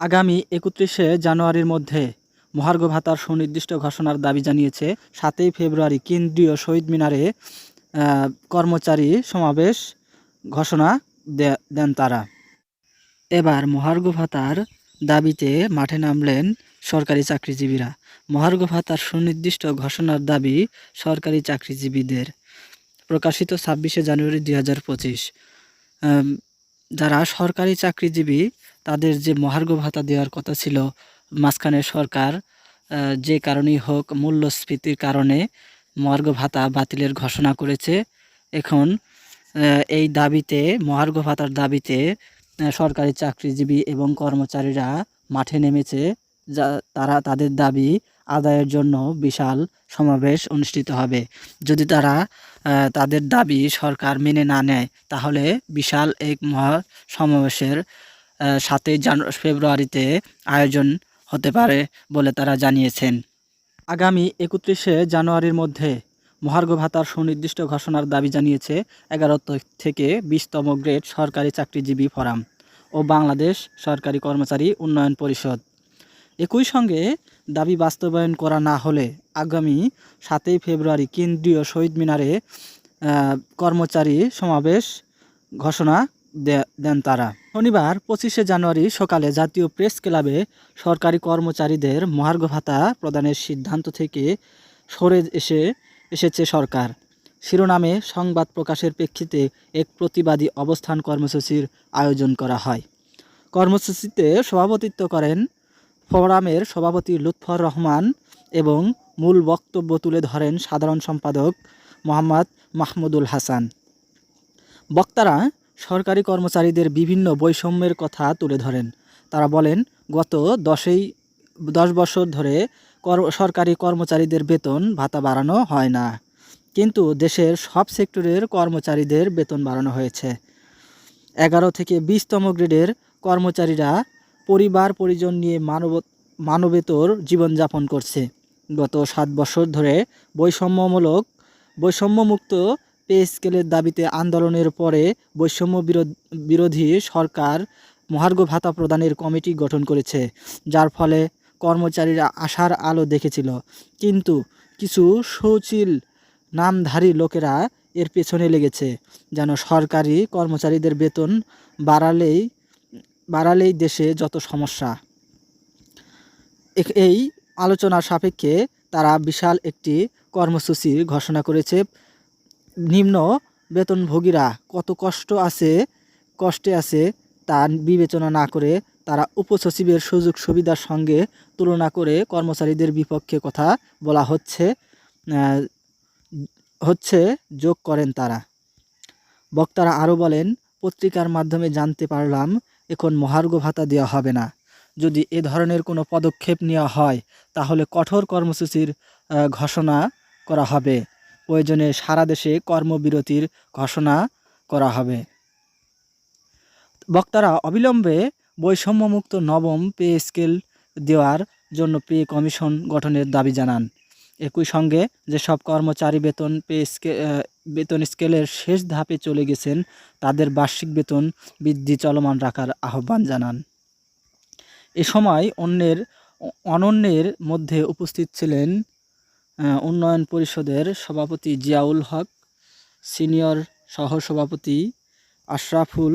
আগামী একত্রিশে জানুয়ারির মধ্যে মহার্ঘ ভাতার সুনির্দিষ্ট ঘোষণার দাবি জানিয়েছে। সাতই ফেব্রুয়ারি কেন্দ্রীয় শহীদ মিনারে কর্মচারী সমাবেশ ঘোষণা দেন তারা। এবার মহার্ঘ ভাতার দাবিতে মাঠে নামলেন সরকারি চাকরিজীবীরা। মহার্ঘ ভাতার সুনির্দিষ্ট ঘোষণার দাবি সরকারি চাকরিজীবীদের। প্রকাশিত ছাব্বিশে জানুয়ারি দুই হাজার পঁচিশ। যারা সরকারি চাকরিজীবী, তাদের যে মহার্ঘ ভাতা দেওয়ার কথা ছিল মাঝখানে সরকার যে কারণেই হোক মূল্যস্ফীতির কারণে মহার্ঘ ভাতা বাতিলের ঘোষণা করেছে। এখন এই দাবিতে, মহার্ঘ ভাতার দাবিতে সরকারি চাকরিজীবী এবং কর্মচারীরা মাঠে নেমেছে। যা, তারা তাদের দাবি আদায়ের জন্য বিশাল সমাবেশ অনুষ্ঠিত হবে। যদি তারা তাদের দাবি সরকার মেনে না নেয়, তাহলে বিশাল এক মহা সমাবেশের সাতই জানু, ফেব্রুয়ারিতে আয়োজন হতে পারে বলে তারা জানিয়েছেন। আগামী একত্রিশে জানুয়ারির মধ্যে মহার্ঘ ভাতার সুনির্দিষ্ট ঘোষণার দাবি জানিয়েছে এগারো থেকে বিশতম গ্রেড সরকারি চাকরিজীবী ফোরাম ও বাংলাদেশ সরকারি কর্মচারী উন্নয়ন পরিষদ। একই সঙ্গে দাবি বাস্তবায়ন করা না হলে আগামী সাতই ফেব্রুয়ারি কেন্দ্রীয় শহীদ মিনারে কর্মচারী সমাবেশ ঘোষণা দেন তারা। শনিবার পঁচিশে জানুয়ারি সকালে জাতীয় প্রেস ক্লাবে সরকারি কর্মচারীদের মহার্ঘ ভাতা প্রদানের সিদ্ধান্ত থেকে সরে এসে, এসেছে সরকার। শিরোনামে সংবাদ প্রকাশের প্রেক্ষিতে এক প্রতিবাদী অবস্থান কর্মসূচির আয়োজন করা হয়। কর্মসূচিতে সভাপতিত্ব করেন ফোরামের সভাপতি লুৎফর রহমান এবং মূল বক্তব্য তুলে ধরেন সাধারণ সম্পাদক মোহাম্মদ মাহমুদুল হাসান। বক্তারা সরকারি কর্মচারীদের বিভিন্ন বৈষম্যের কথা তুলে ধরেন। তারা বলেন, গত দশই, দশ বছর ধরে কর- সরকারি কর্মচারীদের বেতন ভাতা বাড়ানো হয় না। কিন্তু দেশের সব সেক্টরের কর্মচারীদের বেতন বাড়ানো হয়েছে। এগারো থেকে বিশতম গ্রেডের কর্মচারীরা পরিবার, পরিজন নিয়ে মানব, মানবেতর জীবনযাপন করছে। গত সাত বছর ধরে বৈষম্যমূলক, বৈষম্যমুক্ত পে স্কেলের দাবিতে আন্দোলনের পরে বৈষম্য বিরোধ- সরকার মহার্ঘ ভাতা প্রদানের কমিটি গঠন করেছে, যার ফলে কর্মচারীরা আশার আলো দেখেছিল। কিন্তু কিছু সচিল নামধারী লোকেরা এর পেছনে লেগেছে, যেন সরকারি কর্মচারীদের বেতন বাড়ালেই বাড়ালেই দেশে যত সমস্যা। এই আলোচনার সাপেক্ষে তারা বিশাল একটি কর্মসূচি ঘোষণা করেছে। নিম্ন বেতনভোগীরা কত কষ্ট আছে, কষ্টে আছে তা বিবেচনা না করে তারা উপসচিবের সুযোগ সুবিধার সঙ্গে তুলনা করে কর্মচারীদের বিপক্ষে কথা বলা হচ্ছে হচ্ছে যোগ করেন তারা। বক্তারা আরও বলেন, পত্রিকার মাধ্যমে জানতে পারলাম এখন মহার্ঘ ভাতা দেওয়া হবে না। যদি এ ধরনের কোনো পদক্ষেপ নেওয়া হয়, তাহলে কঠোর কর্মসূচির ঘোষণা করা হবে। প্রয়োজনে সারা দেশে কর্মবিরতির ঘোষণা করা হবে। বক্তারা, অবিলম্বে বৈষম্যমুক্ত নবম পে স্কেল দেওয়ার জন্য পে কমিশন গঠনের দাবি জানান। একই সঙ্গে যেসব কর্মচারী বেতন পে বেতন স্কেলের শেষ ধাপে চলে গেছেন, তাদের বার্ষিক বেতন বৃদ্ধি চলমান রাখার আহ্বান জানান। এ সময় অন্যের, অনন্যের মধ্যে উপস্থিত ছিলেন উন্নয়ন পরিষদের সভাপতি জিয়াউল হক, সিনিয়র সহসভাপতি আশরাফুল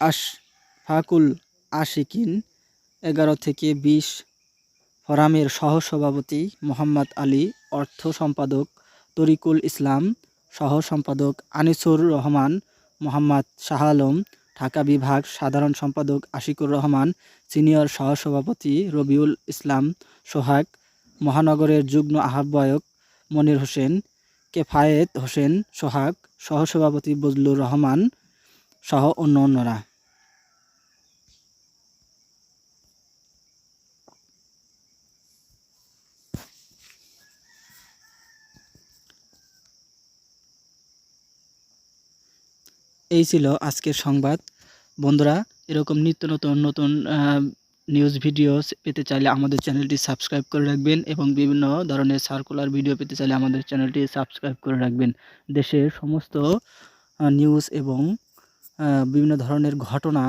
আশফাকুল আশিকিন, এগারো থেকে বিশ ফোরামের সহসভাপতি মোহাম্মদ আলী, অর্থ সম্পাদক তরিকুল ইসলাম, সহ সম্পাদক আনিসুর রহমান, মোহাম্মদ শাহ আলম, ঢাকা বিভাগ সাধারণ সম্পাদক আশিকুর রহমান, সিনিয়র সহসভাপতি রবিউল ইসলাম, সোহাগ, মহানগরের যুগ্ম আহ্বায়ক মনির হোসেন, কেফায়েত হোসেন, সোহাগ, সহসভাপতি বজলুর রহমান, সহ অন্য অন্যরা এই ছিল আজকের সংবাদ। বন্ধুরা, এরকম নিত্য নতুন নতুন নিউজ ভিডিও পেতে চাইলে আমাদের চ্যানেলটি সাবস্ক্রাইব করে রাখবেন এবং বিভিন্ন ধরনের সার্কুলার ভিডিও পেতে চাইলে আমাদের চ্যানেলটি সাবস্ক্রাইব করে রাখবেন। দেশের সমস্ত নিউজ এবং বিভিন্ন ধরনের ঘটনা,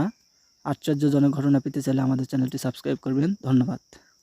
আশ্চর্যজনক ঘটনা পেতে চাইলে আমাদের চ্যানেলটি সাবস্ক্রাইব করবেন। ধন্যবাদ।